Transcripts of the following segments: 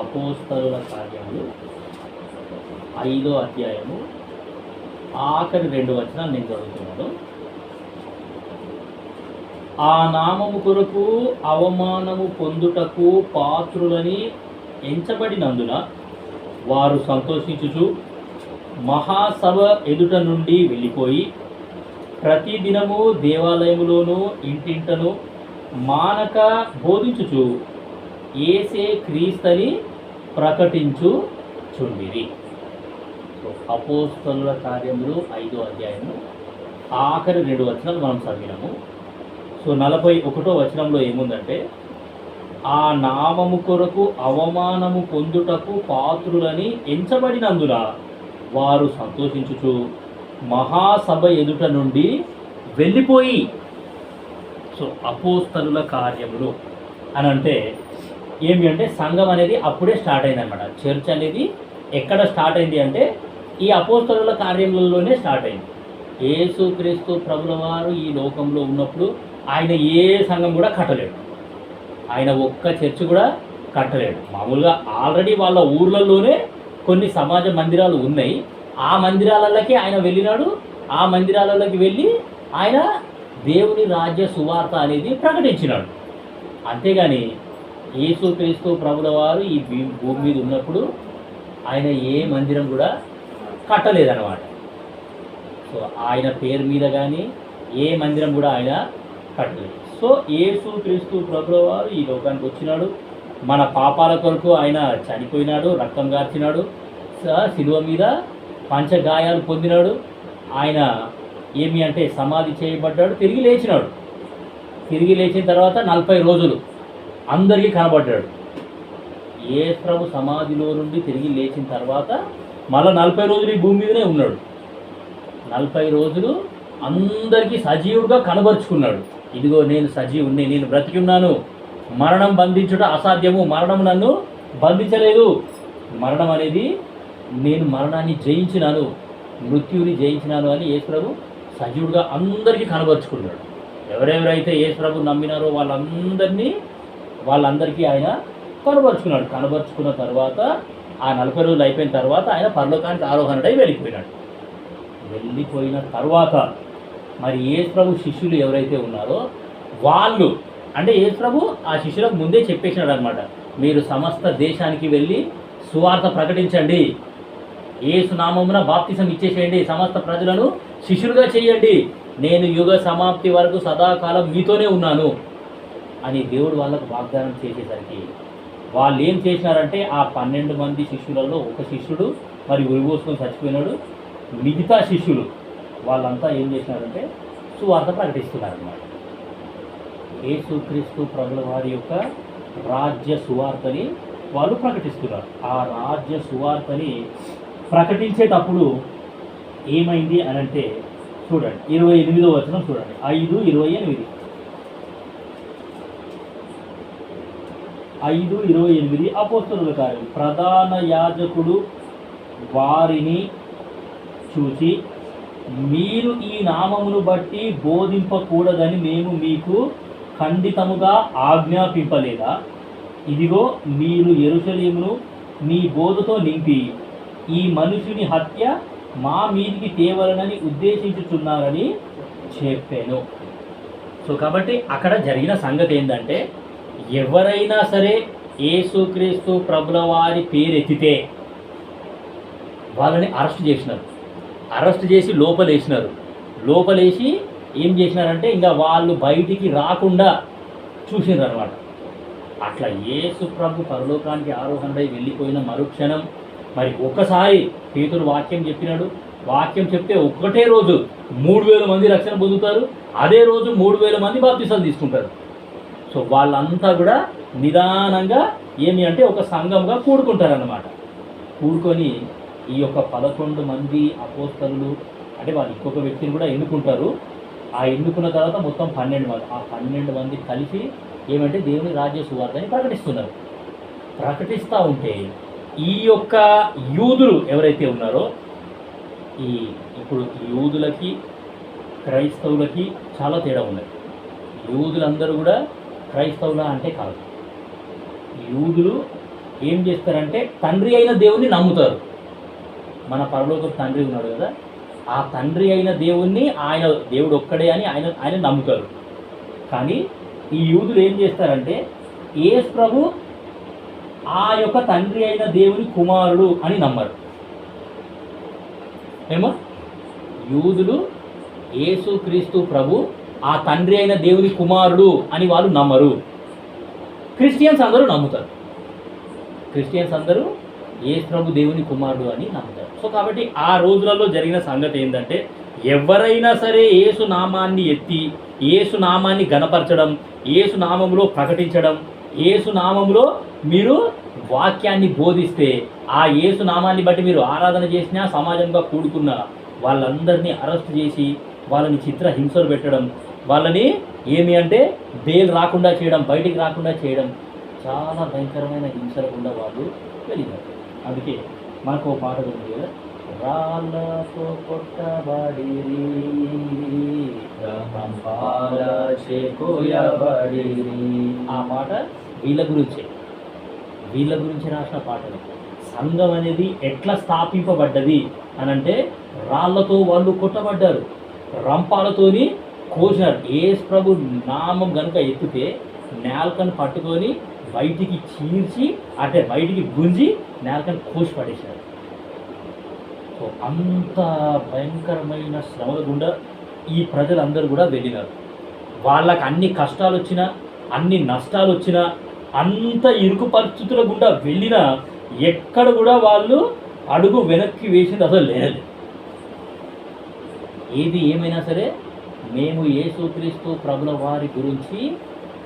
అపోస్తరుల కార్యాలు ఐదో అధ్యాయము ఆఖరి రెండు వచనాలు నేను చదువుతున్నాను. ఆ నామము కొరకు అవమానము పొందుటకు పాత్రులని ఎంచబడినందున వారు సంతోషించుచు మహాసభ ఎదుట నుండి వెళ్ళిపోయి ప్రతిదినము దేవాలయములోనూ ఇంటింటను మానక బోధించుచు ఏసే క్రీస్తని ప్రకటించు చుండిరి. సో అపోస్తలుల కార్యములు ఐదో అధ్యాయము ఆఖరి రెండు వచనాలు మనం చదివినాము. సో నలభై ఒకటో వచనంలో ఏముందంటే ఆ నామము కొరకు అవమానము పొందుటకు పాత్రులని ఎంచబడినందున వారు సంతోషించుచు మహాసభ ఎదుట నుండి వెళ్ళిపోయి. సో అపోస్తలుల కార్యములు అని అంటే ఏమి అంటే సంఘం అనేది అప్పుడే స్టార్ట్ అయింది అనమాట చర్చ్ అనేది ఎక్కడ స్టార్ట్ అయింది అంటే ఈ అపోస్తలుల కార్యములలోనే స్టార్ట్ అయింది. యేసుక్రీస్తు ప్రభుల వారు ఈ లోకంలో ఉన్నప్పుడు ఆయన ఏ సంఘం కూడా కట్టలేడు ఆయన ఒక్క చర్చ్ కూడా కట్టలేడు మామూలుగా ఆల్రెడీ వాళ్ళ ఊర్లలోనే కొన్ని సమాజ మందిరాలు ఉన్నాయి. ఆ మందిరాలలోకి ఆయన వెళ్ళినాడు. ఆ మందిరాలకి వెళ్ళి ఆయన దేవుని రాజ్య సువార్త అనేది ప్రకటించినాడు. అంతేగాని యేసుక్రీస్తు ప్రభుల వారు ఈ భూమి మీద ఉన్నప్పుడు ఆయన ఏ మందిరం కూడా కట్టలేదన్నమాట. సో ఆయన పేరు మీద కానీ ఏ మందిరం కూడా ఆయన కట్టలేదు. సో యేసు క్రీస్తు ప్రభుల వారు ఈ లోకానికి వచ్చినాడు. మన పాపాల కొరకు ఆయన చనిపోయినాడు రక్తం గార్చినాడు స- శిలువ మీద పంచగాయాలు పొందినాడు. ఆయన ఏమి అంటే సమాధి చేయబడ్డాడు తిరిగి లేచినాడు. తిరిగి లేచిన తర్వాత నలభై రోజులు అందరికీ కనబడ్డాడు. ఏ ప్రభు సమాధిలో నుండి తిరిగి లేచిన తర్వాత మళ్ళీ నలభై రోజులు ఈ భూమి మీదనే ఉన్నాడు. నలభై రోజులు అందరికీ సజీవుడుగా కనబరుచుకున్నాడు. ఇదిగో నేను సజీవుణ్ణి నేను బ్రతికి ఉన్నాను మరణం బంధించుట అసాధ్యము. మరణం నన్ను బంధించలేదు. మరణం అనేది నేను మరణాన్ని జయించినాను మృత్యువుని జయించినాను అని యేసుప్రభు సజీవుడుగా అందరికీ కనబరుచుకున్నాడు. ఎవరెవరైతే యేసుప్రభు నమ్మినారో వాళ్ళందరినీ వాళ్ళందరికీ ఆయన కనబరుచుకున్నాడు. కనబరుచుకున్న తర్వాత ఆ నలభై రోజులు అయిపోయిన తర్వాత ఆయన పరలోకానికి ఆరోహణడై వెళ్ళిపోయినాడు. వెళ్ళిపోయిన తర్వాత మరి ఏ ప్రభు శిష్యులు ఎవరైతే ఉన్నారో వాళ్ళు అంటే ఏ ప్రభు ఆ శిష్యులకు ముందే చెప్పేసినాడు అనమాట మీరు సమస్త దేశానికి వెళ్ళి సువార్త ప్రకటించండి. ఏసు నామమున బాప్తిసం ఇచ్చేసేయండి. సమస్త ప్రజలను శిష్యులుగా చేయండి. నేను యుగ సమాప్తి వరకు సదాకాలం మీతోనే ఉన్నాను. అని దేవుడు వాళ్ళకు వాగ్దానం చేసేసరికి వాళ్ళు ఏం చేసినారంటే ఆ పన్నెండు మంది శిష్యులలో ఒక శిష్యుడు మరి ఉరిపోసుకొని చచ్చిపోయినాడు. మిగతా శిష్యులు వాళ్ళంతా ఏం చేసినారంటే సువార్త ప్రకటిస్తున్నారన్నమాట. యేసుక్రీస్తు ప్రభుల వారి యొక్క రాజ్య సువార్తని వాళ్ళు ప్రకటిస్తున్నారు. ఆ రాజ్య సువార్తని ప్రకటించేటప్పుడు ఏమైంది అని అంటే చూడండి ఇరవై ఎనిమిదో వచనం చూడండి. ఐదు ఇరవై ఎనిమిది. ఐదు ఇరవై ఎనిమిది అపోస్తుల కార్యం. ప్రధాన యాజకుడు వారిని చూసి మీరు ఈ నామమును బట్టి బోధింపకూడదని మేము మీకు ఖండితముగా ఆజ్ఞాపింపలేదా? ఇదిగో మీరు ఎరుసలేమును మీ బోధతో నింపి ఈ మనుషుని హత్య మా మీదికి తేవలనని ఉద్దేశించుచున్నారని చెప్పాను. సో కాబట్టి అక్కడ జరిగిన సంగతి ఏంటంటే ఎవరైనా సరే యేసుక్రీస్తు ప్రభుల వారి పేరు ఎత్తితే వాళ్ళని అరెస్ట్ చేసినారు. అరెస్ట్ చేసి లోపలేసినారు. లోపలేసి ఏం చేసినారంటే ఇంకా వాళ్ళు బయటికి రాకుండా చూసినారు అనమాట అట్లా యేసు ప్రభు పరలోకానికి ఆరోహణపై వెళ్ళిపోయిన మరుక్షణం మరి ఒక్కసారి పేతుడు వాక్యం చెప్పినాడు. వాక్యం చెప్తే ఒక్కటే రోజు మూడు వేల మంది రక్షణ పొందుతారు. అదే రోజు మూడు వేల మంది బాప్తిసాలు తీసుకుంటారు. సో వాళ్ళంతా కూడా నిదానంగా ఏమి అంటే ఒక సంఘంగా కూడుకుంటారన్నమాట. కూడుకొని ఈ యొక్క పదకొండు మంది అపోస్తలు అంటే వాళ్ళు ఇంకొక వ్యక్తిని కూడా ఎన్నుకుంటారు. ఆ ఎన్నుకున్న తర్వాత మొత్తం పన్నెండు మంది ఆ పన్నెండు మంది కలిసి ఏమంటే దేవుని రాజ్య సువార్తని ప్రకటిస్తున్నారు. ప్రకటిస్తూ ఉంటే ఈ యొక్క యూదులు ఎవరైతే ఉన్నారో ఈ ఇప్పుడు యూదులకి క్రైస్తవులకి చాలా తేడా ఉన్నది. యూదులందరూ కూడా క్రైస్తవుల అంటే కాదు. యూదులు ఏం చేస్తారంటే తండ్రి అయిన దేవుణ్ణి నమ్ముతారు. మన పరలోక తండ్రి ఉన్నాడు కదా ఆ తండ్రి అయిన దేవుణ్ణి ఆయన దేవుడు ఒక్కడే అని ఆయన ఆయన నమ్ముతారు. కానీ ఈ యూదులు ఏం చేస్తారంటే యేసు ప్రభు ఆ యొక్క తండ్రి అయిన దేవుని కుమారుడు అని నమ్మరు. ఏమో? యూదులు యేసు క్రీస్తు ప్రభు ఆ తండ్రి అయిన దేవుని కుమారుడు అని వాళ్ళు నమ్మరు. క్రిస్టియన్స్ అందరూ నమ్ముతారు. క్రిస్టియన్స్ అందరూ ఏ ప్రభు దేవుని కుమారుడు అని నమ్ముతారు. సో కాబట్టి ఆ రోజులలో జరిగిన సంగతి ఏంటంటే ఎవరైనా సరే యేసు నామాన్ని ఎత్తి యేసు నామాన్ని గణపరచడం యేసు నామంలో ప్రకటించడం యేసు నామంలో మీరు వాక్యాన్ని బోధిస్తే ఆ యేసు నామాన్ని బట్టి మీరు ఆరాధన చేసినా సమాజంగా కూడుకున్న వాళ్ళందరినీ అరెస్ట్ చేసి వాళ్ళని చిత్ర హింసలు పెట్టడం వాళ్ళని ఏమి అంటే బెయిల్ రాకుండా చేయడం బయటికి రాకుండా చేయడం చాలా భయంకరమైన హింసలు గుండా వాళ్ళు వెళ్ళినారు. అందుకే మనకు ఒక పాట ఉంది కదా రాళ్ళతో కొట్టబడిరి రంపాల ఆ పాట వీళ్ళ గురించే. వీళ్ళ గురించి రాసిన పాటలు సంఘం అనేది ఎట్లా స్థాపింపబడ్డది అని అంటే రాళ్ళతో వాళ్ళు కొట్టబడ్డారు. రంపాలతోని కోసినారు ఏసు ప్రభు నామం కనుక ఎత్తితే నేలకను పట్టుకొని బయటికి చీల్చి అంటే బయటికి గుంజి నేలకని కోసి పడేశారు సో అంత భయంకరమైన శ్రమల గుండా ఈ ప్రజలందరూ కూడా వెళ్ళినారు. వాళ్ళకి అన్ని కష్టాలు వచ్చినా అన్ని నష్టాలు వచ్చినా అంత ఇరుకు పరిస్థితుల గుండా వెళ్ళినా ఎక్కడ కూడా వాళ్ళు అడుగు వెనక్కి వేసింది అసలు లేదు. ఏది ఏమైనా సరే మేము యేసుక్రీస్తు ప్రభుల వారి గురించి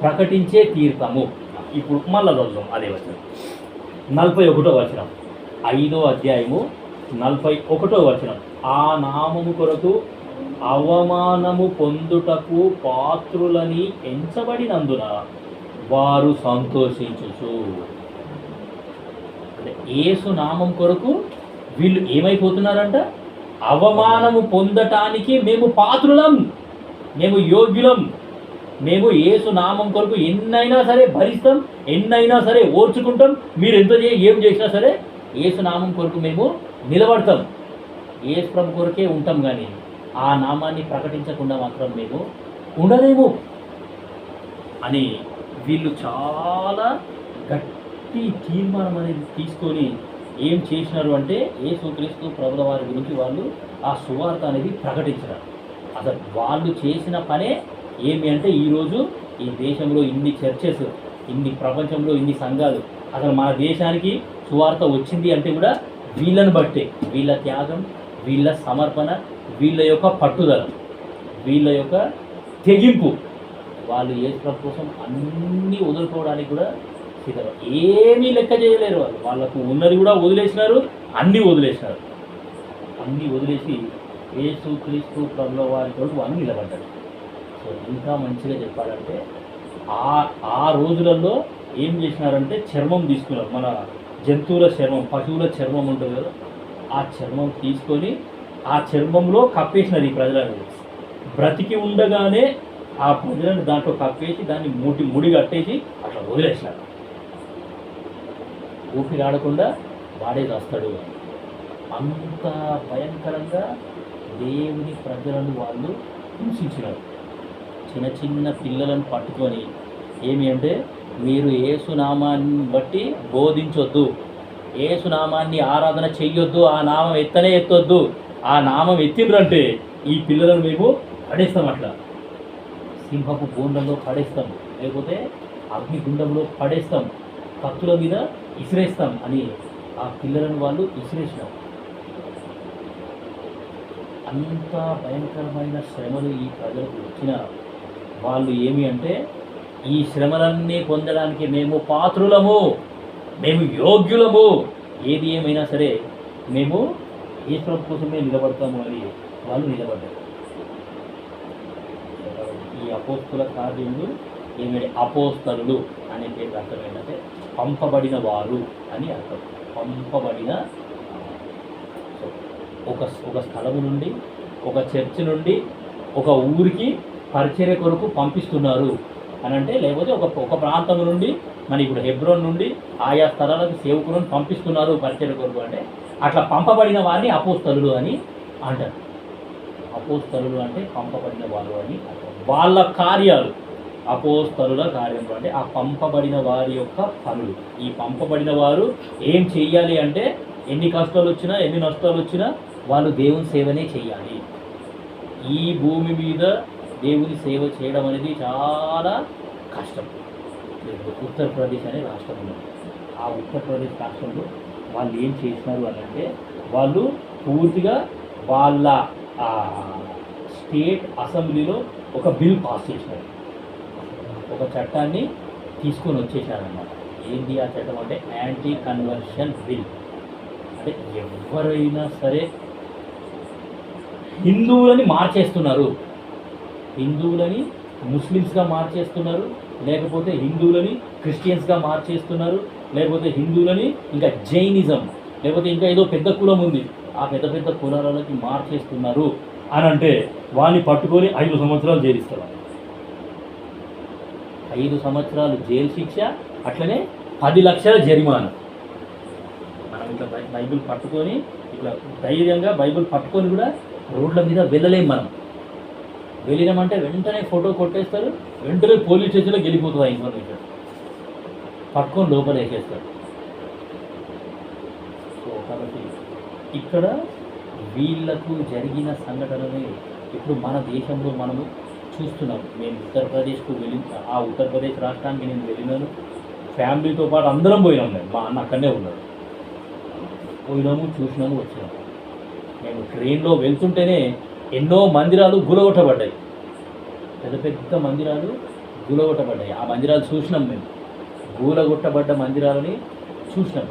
ప్రకటించే తీర్థము ఇప్పుడు మళ్ళా రోజు అదే వచనం. నలభై ఒకటో వచనం. ఐదో అధ్యాయము నలభై ఒకటో వచనం. ఆ నామము కొరకు అవమానము పొందుటకు పాత్రులని ఎంచబడినందున వారు సంతోషించుచు. అంటే ఏసు నామం కొరకు వీళ్ళు ఏమైపోతున్నారంట? అవమానము పొందటానికి మేము పాత్రులం. మేము యోగ్యులం. మేము ఏసు నామం కొరకు ఎన్నైనా సరే భరిస్తాం ఎన్నైనా సరే ఓర్చుకుంటాం. మీరు ఎంత చే ఏం చేసినా సరే యేసు నామం కొరకు మేము నిలబడతాం. ఏసు ప్రభు కొరకే ఉంటాం కానీ ఆ నామాన్ని ప్రకటించకుండా మాత్రం మేము ఉండలేము అని వీళ్ళు చాలా గట్టి తీర్మానం అనేది తీసుకొని ఏం చేసినారు అంటే ఏ సూక్రీస్తు ప్రభుల వారి గురించి వాళ్ళు ఆ సువార్త అనేది ప్రకటించారు అసలు వాళ్ళు చేసిన పనే ఏమి అంటే ఈరోజు ఈ దేశంలో ఇన్ని చర్చెస్ ఇన్ని ప్రపంచంలో ఇన్ని సంఘాలు అసలు మన దేశానికి సువార్త వచ్చింది అంటే కూడా వీళ్ళని బట్టే వీళ్ళ త్యాగం వీళ్ళ సమర్పణ వీళ్ళ యొక్క పట్టుదల వీళ్ళ యొక్క తెగింపు. వాళ్ళు యేసు కోసం అన్నీ వదులుకోవడానికి కూడా సిద్ధం ఏమీ లెక్క చేయలేరు వాళ్ళు. వాళ్ళకు ఉన్నది కూడా వదిలేసినారు అన్నీ వదిలేసినారు. అన్నీ వదిలేసి యేసు క్రీస్తు ప్రభుల వారితో కొరకు నిలబడ్డాడు నిలబడ్డారు. సో ఇంకా మంచిగా చెప్పాలంటే ఆ ఆ రోజులలో ఏం చేసినారంటే చర్మం తీసుకున్నారు. మన జంతువుల చర్మం పశువుల చర్మం ఉంటుంది కదా ఆ చర్మం తీసుకొని ఆ చర్మంలో కప్పేసినారు ఈ ప్రజలను. బ్రతికి ఉండగానే ఆ ప్రజలను దాంట్లో కప్పేసి దాన్ని ముడి ముడి కట్టేసి అట్లా వదిలేసినారు. ఊపిరి ఆడకుండా వాడే వస్తాడు అంత భయంకరంగా దేవుని ప్రజలను వాళ్ళు హింసించినారు. చిన్న చిన్న పిల్లలను పట్టుకొని ఏమి అంటే మీరు ఏసునామాన్ని బట్టి బోధించొద్దు. ఏసునామాన్ని ఆరాధన చెయ్యొద్దు ఆ నామం ఎత్తనే ఎత్తొద్దు. ఆ నామం ఎత్తిండ్రంటే ఈ పిల్లలను మేము పడేస్తాం అట్లా. సింహపు గుండంలో పడేస్తాం లేకపోతే అగ్నిగుండంలో పడేస్తాం కత్తుల మీద ఇసిరేస్తాం అని ఆ పిల్లలను వాళ్ళు ఇసిరేసినారు. అంత భయంకరమైన శ్రమలు ఈ ప్రజలకు వచ్చిన వాళ్ళు ఏమి అంటే ఈ శ్రమలన్నీ పొందడానికి మేము పాత్రులము మేము యోగ్యులము. ఏది ఏమైనా సరే మేము ఈశ్వరం కోసమే నిలబడతాము అని వాళ్ళు నిలబడ్డారు. ఈ అపోస్తుల కార్యములు ఏమిటి? అపోస్తరులు అనే పేరు అర్థం ఏంటంటే పంపబడిన వారు అని అర్థం. పంపబడిన ఒక ఒక స్థలము నుండి ఒక చర్చ్ నుండి ఒక ఊరికి పరిచర్య కొరకు పంపిస్తున్నారు. అని అంటే లేకపోతే ఒక ఒక ప్రాంతం నుండి మన ఇప్పుడు హెబ్రోన్ నుండి ఆయా స్థలాలకు సేవకులను పంపిస్తున్నారు పరిచయ కొరకు అంటే అట్లా పంపబడిన వారిని అపోస్తలులు అని అంటారు. అపోస్తలులు అంటే పంపబడిన వారు అని వాళ్ళ కార్యాలు అపోస్తలుల కార్యములు అంటే ఆ పంపబడిన వారి యొక్క పనులు. ఈ పంపబడిన వారు ఏం చెయ్యాలి అంటే ఎన్ని కష్టాలు వచ్చినా ఎన్ని నష్టాలు వచ్చినా వాళ్ళు దేవుని సేవనే చేయాలి. ఈ భూమి మీద దేవుని సేవ చేయడం అనేది చాలా కష్టం. ఉత్తరప్రదేశ్ అనే రాష్ట్రం ఉన్నది ఆ ఉత్తరప్రదేశ్ రాష్ట్రంలో వాళ్ళు ఏం చేసినారు అని అంటే వాళ్ళు పూర్తిగా వాళ్ళ స్టేట్ అసెంబ్లీలో ఒక బిల్ పాస్ చేసినారు. ఒక చట్టాన్ని తీసుకొని వచ్చేసారనమాట ఏంటి ఆ చట్టం అంటే యాంటీ కన్వర్షన్ బిల్. అంటే ఎవరైనా సరే హిందువులని మార్చేస్తున్నారు. హిందువులని ముస్లిమ్స్గా మార్చేస్తున్నారు. లేకపోతే హిందువులని క్రిస్టియన్స్గా మార్చేస్తున్నారు. లేకపోతే హిందువులని ఇంకా జైనిజం లేకపోతే ఇంకా ఏదో పెద్ద కులం ఉంది. ఆ పెద్ద పెద్ద కులాలకి మార్చేస్తున్నారు అని అంటే వాడిని పట్టుకొని ఐదు సంవత్సరాలు జైలిస్తారు. ఐదు సంవత్సరాలు జైలు శిక్ష అట్లనే పది లక్షల జరిమానా. మనం ఇట్లా బైబిల్ పట్టుకొని ఇట్లా ధైర్యంగా బైబిల్ పట్టుకొని కూడా రోడ్ల మీద వెళ్ళలేం మనం. వెళ్ళినామంటే వెంటనే ఫోటో కొట్టేస్తారు వెంటనే పోలీస్ స్టేషన్లో వెళ్ళిపోతుంది ఆ ఇన్ఫర్మేషన్. పక్కన లోపల వేసేస్తారు. సో కాబట్టి ఇక్కడ వీళ్ళకు జరిగిన సంఘటనని ఇప్పుడు మన దేశంలో మనము చూస్తున్నాం. నేను ఉత్తరప్రదేశ్కు వెళ్ళి ఆ ఉత్తరప్రదేశ్ రాష్ట్రానికి నేను వెళ్ళినాను. ఫ్యామిలీతో పాటు అందరం పోయినాం మా అన్న అక్కడనే ఉన్నాడు. పోయినాము చూసినాము వచ్చినాము. నేను ట్రైన్లో వెళ్తుంటేనే ఎన్నో మందిరాలు గులగొట్టబడ్డాయి. పెద్ద పెద్ద మందిరాలు గులగొట్టబడ్డాయి. ఆ మందిరాలు చూసినాం మేము. గూలగొట్టబడ్డ మందిరాలని చూసినాం.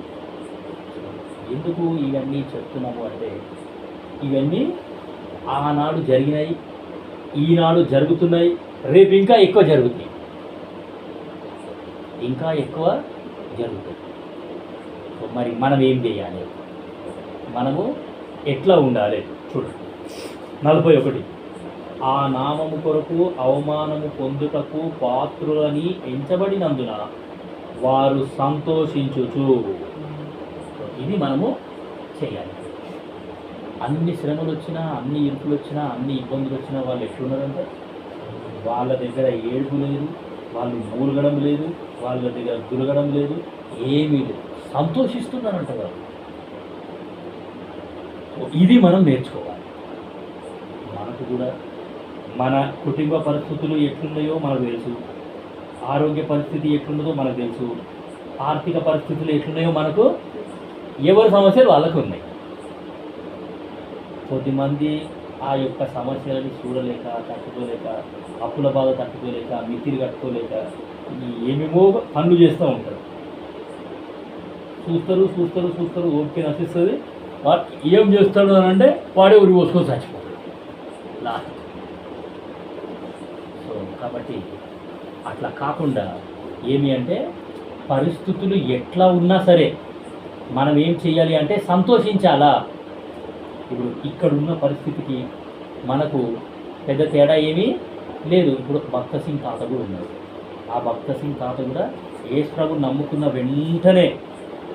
ఎందుకు ఇవన్నీ చెప్తున్నాము అంటే ఇవన్నీ ఆనాడు జరిగినాయి ఈనాడు జరుగుతున్నాయి రేపు ఇంకా ఎక్కువ జరుగుతాయి. ఇంకా ఎక్కువ జరుగుతాయి. మరి మనం ఏం చేయాలి? మనము ఎట్లా ఉండాలి? చూడండి నలభై ఒకటి. ఆ నామము కొరకు అవమానము పొందుటకు పాత్రులని ఎంచబడినందున వారు సంతోషించుచు. ఇది మనము చేయాలి. అన్ని శ్రమలు వచ్చినా అన్ని ఇరుకులు వచ్చినా అన్ని ఇబ్బందులు వచ్చినా వాళ్ళు ఎట్లున్నారంటే వాళ్ళ దగ్గర ఏడుపు లేదు వాళ్ళు మూలగడం లేదు వాళ్ళ దగ్గర గురగడం లేదు ఏమీ లేదు. సంతోషిస్తున్నారంట వాళ్ళు. ఇది మనం నేర్చుకోవాలి. మనకు కూడా మన కుటుంబ పరిస్థితులు ఎట్లున్నాయో మనకు తెలుసు. ఆరోగ్య పరిస్థితి ఎట్లున్నదో మనకు తెలుసు. ఆర్థిక పరిస్థితులు ఎట్లున్నాయో మనకు ఎవరి సమస్యలు వాళ్ళకు ఉన్నాయి. కొద్దిమంది ఆ యొక్క సమస్యలని చూడలేక తట్టుకోలేక అప్పుల బాధ తట్టుకోలేక మితిరి కట్టుకోలేక ఏమేమో పనులు చేస్తూ ఉంటారు. చూస్తారు చూస్తారు చూస్తారు ఓపిక నశిస్తుంది. ఏం చేస్తాడు అని అంటే వాడే ఊరి పోసుకొని చచ్చిపోతాడు. లాస్ట్ సో కాబట్టి అట్లా కాకుండా ఏమి అంటే పరిస్థితులు ఎట్లా ఉన్నా సరే మనం ఏం చేయాలి అంటే సంతోషించాలా? ఇప్పుడు ఇక్కడ ఉన్న పరిస్థితికి మనకు పెద్ద తేడా ఏమీ లేదు. ఇప్పుడు భక్త సింగ్ తాత కూడా ఉన్నారు. ఆ భక్త సింగ్ తాత కూడా ఏ ప్రభు నమ్ముకున్న వెంటనే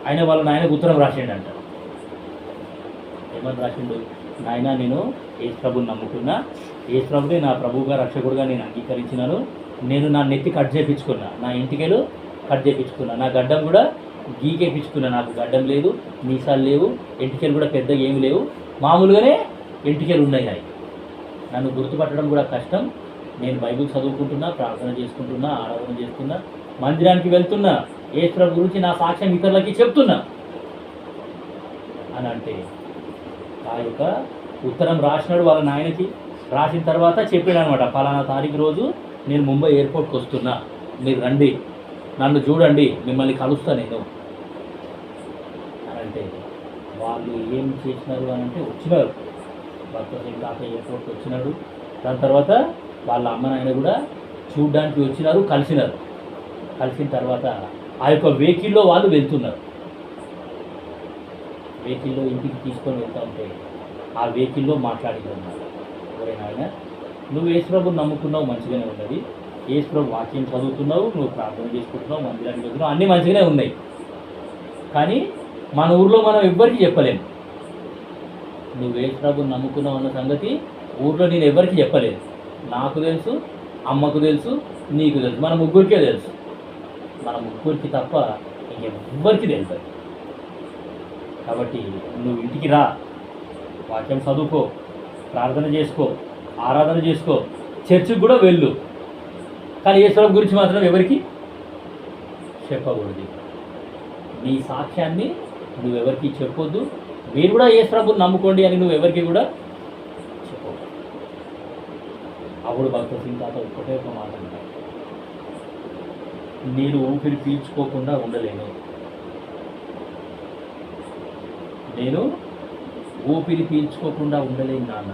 ఆయన వాళ్ళ నాయనకు ఉత్తరం రాసిండంట. ఏమని రాసిండు? నాయన నేను ఏసు ప్రభుని నమ్ముకున్నా. ఏసు ప్రభుని నా ప్రభువుగా రక్షకుడుగా నేను అంగీకరించినాను. నేను నా నెత్తి కట్ చేయించుకున్నా నా ఇంటికెలు కట్ చేయించుకున్నా నా గడ్డం కూడా గీకేపించుకున్నా నాకు గడ్డం లేదు మీసాలు లేవు ఎంటికెలు కూడా పెద్దగా ఏమి లేవు. మామూలుగానే ఎంటికెలు ఉన్నాయి నన్ను గుర్తుపట్టడం కూడా కష్టం. నేను బైబిల్ చదువుకుంటున్నా ప్రార్థన చేసుకుంటున్నా ఆరాధన చేస్తున్నా మందిరానికి వెళ్తున్నా ఏసు గురించి నా సాక్ష్యం ఇతరులకి చెప్తున్నా అని అంటే ఆ యొక్క ఉత్తరం రాసినాడు వాళ్ళ నాయనకి. రాసిన తర్వాత చెప్పాడు అనమాట పలానా తారీఖు రోజు నేను ముంబై ఎయిర్పోర్ట్కి వస్తున్నా. మీరు రండి. నన్ను చూడండి. మిమ్మల్ని కలుస్తా నేను. అంటే వాళ్ళు ఏం చేసినారు అని అంటే వచ్చినారు. భర్త సింగ్ తాత ఎయిర్పోర్ట్కి వచ్చినాడు. దాని తర్వాత వాళ్ళ అమ్మ నాయన కూడా చూడడానికి వచ్చినారు కలిసినారు. కలిసిన తర్వాత ఆ యొక్క వెహికల్లో వాళ్ళు వెళ్తున్నారు. వెహికల్లో ఇంటికి తీసుకొని వెళ్తా ఉంటే ఆ వెహికల్లో మాట్లాడింది అన్నమాట ఒరే నాయన నువ్వు యేసుప్రభు నమ్ముకున్నావు మంచిగానే ఉన్నది. యేసుప్రభు వాక్యం చదువుతున్నావు నువ్వు ప్రార్థన చేసుకుంటున్నావు మందిరానికి వెళ్తున్నావు అన్నీ మంచిగానే ఉన్నాయి. కానీ మన ఊర్లో మనం ఎవ్వరికి చెప్పలేము నువ్వు యేసుప్రభు నమ్ముకున్నావు అన్న సంగతి ఊర్లో నేను ఎవరికి చెప్పలేదు నాకు తెలుసు అమ్మకు తెలుసు నీకు తెలుసు మన ముగ్గురికే తెలుసు. మన ముగ్గురికి తప్ప ఇంకెవ్వరికి తెలుసు కాబట్టి నువ్వు ఇంటికి రా. వాక్యం చదువుకో ప్రార్థన చేసుకో ఆరాధన చేసుకో చర్చికి కూడా వెళ్ళు. కానీ ఈశ్వరం గురించి మాత్రం ఎవరికి చెప్పకూడదు. నీ సాక్ష్యాన్ని నువ్వెవరికి చెప్పొద్దు. మీరు కూడా ఈశ్వరపుని నమ్ముకోండి అని నువ్వు ఎవరికి కూడా చెప్పకూడదు అప్పుడు భక్త సింగ్ తాత ఒక్కటే ఒక మాట నేను ఊపిరి పీల్చుకోకుండా ఉండలేను. నేను ఊపిరి పీల్చుకోకుండా ఉండలేను నాన్న.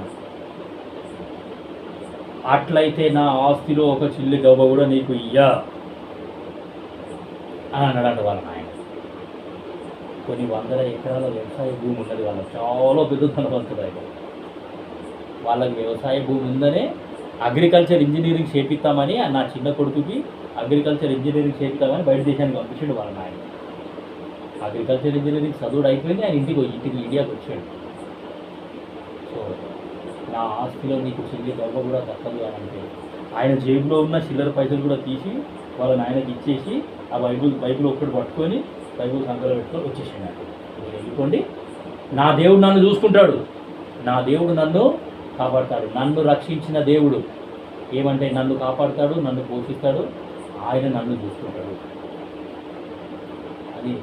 అట్లయితే నా ఆస్తిలో ఒక చిల్లి గవ్వ కూడా నీకు ఇయ్యా అని అన్నాడు వాళ్ళ నాయన. కొన్ని వందల ఎకరాల వ్యవసాయ భూమి ఉన్నది వాళ్ళకి చాలా పెద్ద ధనవంతుడు వాళ్ళకి వ్యవసాయ భూమి ఉందనే అగ్రికల్చర్ ఇంజనీరింగ్ చేపిస్తామని నా చిన్న కొడుకుకి అగ్రికల్చర్ ఇంజనీరింగ్ చేపిస్తామని బయట దేశానికి పంపించాడు వాళ్ళ నాయన. అగ్రికల్చర్ ఇంజనీరింగ్ చదువుడు అయిపోయింది ఆయన ఇంటికి ఇంటికి ఇండియాకి వచ్చాడు. సో నా ఆస్తిలో నీకు చిల్లి గవ్వ కూడా దక్కదు అని అంటే ఆయన జేబులో ఉన్న చిల్లర పైసలు కూడా తీసి వాళ్ళ నాయనకి ఇచ్చేసి ఆ బైబుల్ బైబుల్ ఒక్కటి పట్టుకొని బైబుల్ సంకలో పెట్టుకొని వచ్చేసాడు మీరు వెళ్ళిపోండి. నా దేవుడు నన్ను చూసుకుంటాడు. నా దేవుడు నన్ను కాపాడతాడు. నన్ను రక్షించిన దేవుడు. ఏమంటే నన్ను కాపాడుతాడు నన్ను పోషిస్తాడు. ఆయన నన్ను చూసుకుంటాడు. అది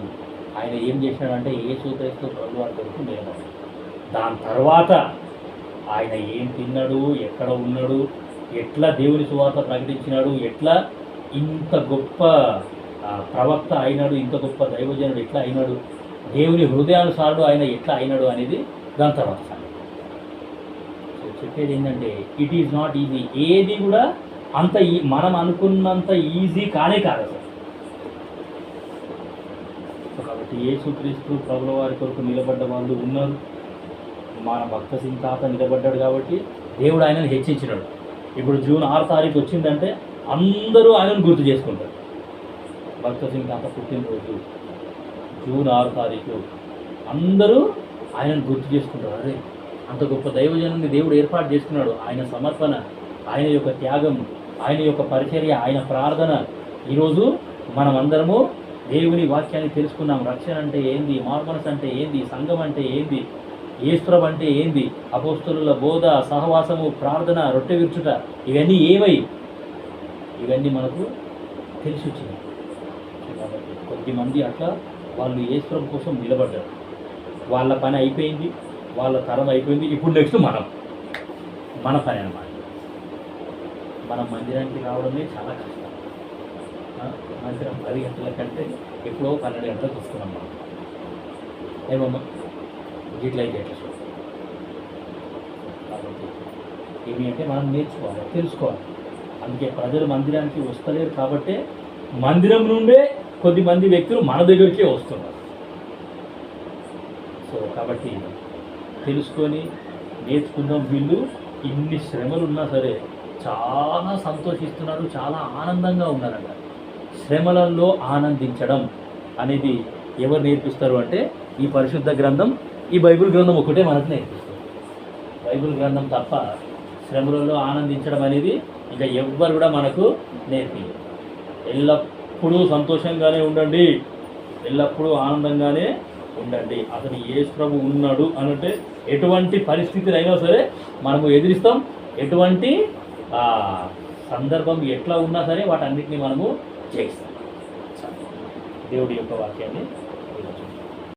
ఆయన ఏం చేసినాడంటే ఏ సూత్రస్తూ ప్రభు వారి కొరకు నిలబడి దాని తర్వాత ఆయన ఏం తిన్నాడు ఎక్కడ ఉన్నాడు ఎట్లా దేవుని సువార్త ప్రకటించినాడు ఎట్లా ఇంత గొప్ప ప్రవక్త అయినాడు ఇంత గొప్ప దైవజనుడు ఎట్లా అయినాడు దేవుని హృదయానుసారుడు ఆయన ఎట్లా అయినాడు అనేది దాని తర్వాత సో చెప్పేది ఏంటంటే ఇట్ ఈజ్ నాట్ ఈజీ ఏది కూడా అంత ఈ మనం అనుకున్నంత ఈజీ కానే కాదు అసలు సో కాబట్టి యేసుక్రీస్తు ప్రభుల వారి కొరకు నిలబడ్డ వాళ్ళు ఉన్నారు. మన భక్త సింగ్ తాత నిలబడ్డాడు కాబట్టి దేవుడు ఆయనను హెచ్చించినాడు. ఇప్పుడు జూన్ ఆరు తారీఖు వచ్చిందంటే అందరూ ఆయనను గుర్తు చేసుకుంటారు. భక్త సింగ్ తాత పుట్టినరోజు జూన్ ఆరు తారీఖు అందరూ ఆయనను గుర్తు చేసుకుంటారు. అరే అంత గొప్ప దైవజనాన్ని దేవుడు ఏర్పాటు చేసుకున్నాడు. ఆయన సమర్పణ ఆయన యొక్క త్యాగం ఆయన యొక్క పరిచర్య ఆయన ప్రార్థన. ఈరోజు మనమందరము దేవుని వాక్యాన్ని తెలుసుకున్నాం. రక్షణ అంటే ఏంది? మార్మనస్ అంటే ఏంది? సంఘం అంటే ఏంది? ఈశ్వరం అంటే ఏంది? అపోస్తుల బోధ సహవాసము ప్రార్థన రొట్టె విరుచుట ఇవన్నీ ఏమై ఇవన్నీ మనకు తెలిసి వచ్చినాయి కాబట్టి కొద్దిమంది అట్లా వాళ్ళు ఈశ్వరం కోసం నిలబడ్డారు. వాళ్ళ పని అయిపోయింది. వాళ్ళ తరం అయిపోయింది. ఇప్పుడు నెక్స్ట్ మనం. మన పని అన్నమాట. మనం మందిరానికి రావడమే చాలా కష్టం. ఆ, మందిరం పది గంటల కంటే ఎప్పుడో పన్నెండు గంటలకు వస్తున్నాం మనం ఏమమ్మా ఇట్లయితే ఎట్లా కాబట్టి ఏమి అంటే మనం నేర్చుకోవాలి. తెలుసుకోవాలి అందుకే ప్రజలు మందిరానికి వస్తలేరు కాబట్టి మందిరం నుండే కొద్దిమంది వ్యక్తులు మన దగ్గరికే వస్తున్నారు సో కాబట్టి తెలుసుకొని నేర్చుకుందాం వీళ్ళు ఇన్ని శ్రమలు ఉన్నా సరే చాలా సంతోషిస్తున్నారు చాలా ఆనందంగా ఉన్నారంట శ్రమలలో ఆనందించడం అనేది ఎవరు నేర్పిస్తారు అంటే ఈ పరిశుద్ధ గ్రంథం ఈ బైబిల్ గ్రంథం ఒకటే మనకు నేర్పిస్తుంది. బైబిల్ గ్రంథం తప్ప శ్రమలలో ఆనందించడం అనేది ఇంకా ఎవ్వరు కూడా మనకు నేర్పించరు ఎల్లప్పుడూ సంతోషంగానే ఉండండి. ఎల్లప్పుడూ ఆనందంగానే ఉండండి. అతను ఏ ప్రభు ఉన్నాడు అనంటే ఎటువంటి పరిస్థితులు అయినా సరే మనము ఎదిరిస్తాం. ఎటువంటి సందర్భం ఎట్లా ఉన్నా సరే వాటన్నిటిని మనము చేస్తాం దేవుడి యొక్క వాక్యాన్ని